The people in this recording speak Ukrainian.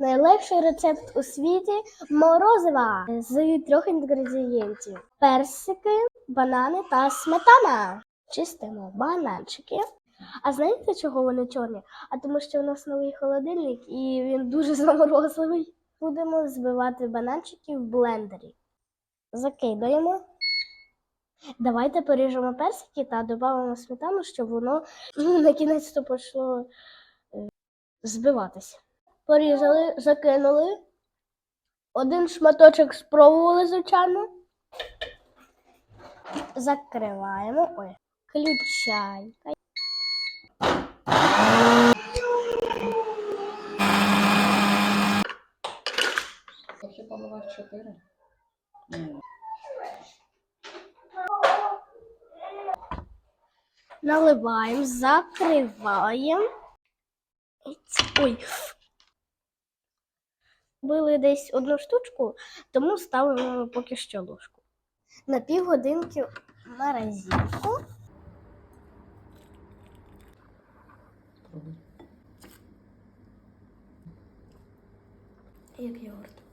Найлегший рецепт у світі морозива з трьох інгредієнтів: персики, банани та сметана. Чистимо бананчики. А знаєте, чого вони чорні? А тому що у нас новий холодильник і він дуже заморозливий. Будемо збивати бананчики в блендері. Закидаємо. Давайте поріжемо персики та додамо сметану, щоб воно ну, на кінець то почало е, збиватися. Порізали, закинули. Один шматочок спробували, звичайно. Закриваємо. Ой, включай. Це хіба була чотири? Наливаємо, закриваємо. Ой. Били десь одну штучку, тому ставимо поки що ложку. На півгодинки морозилку. Як йогурт.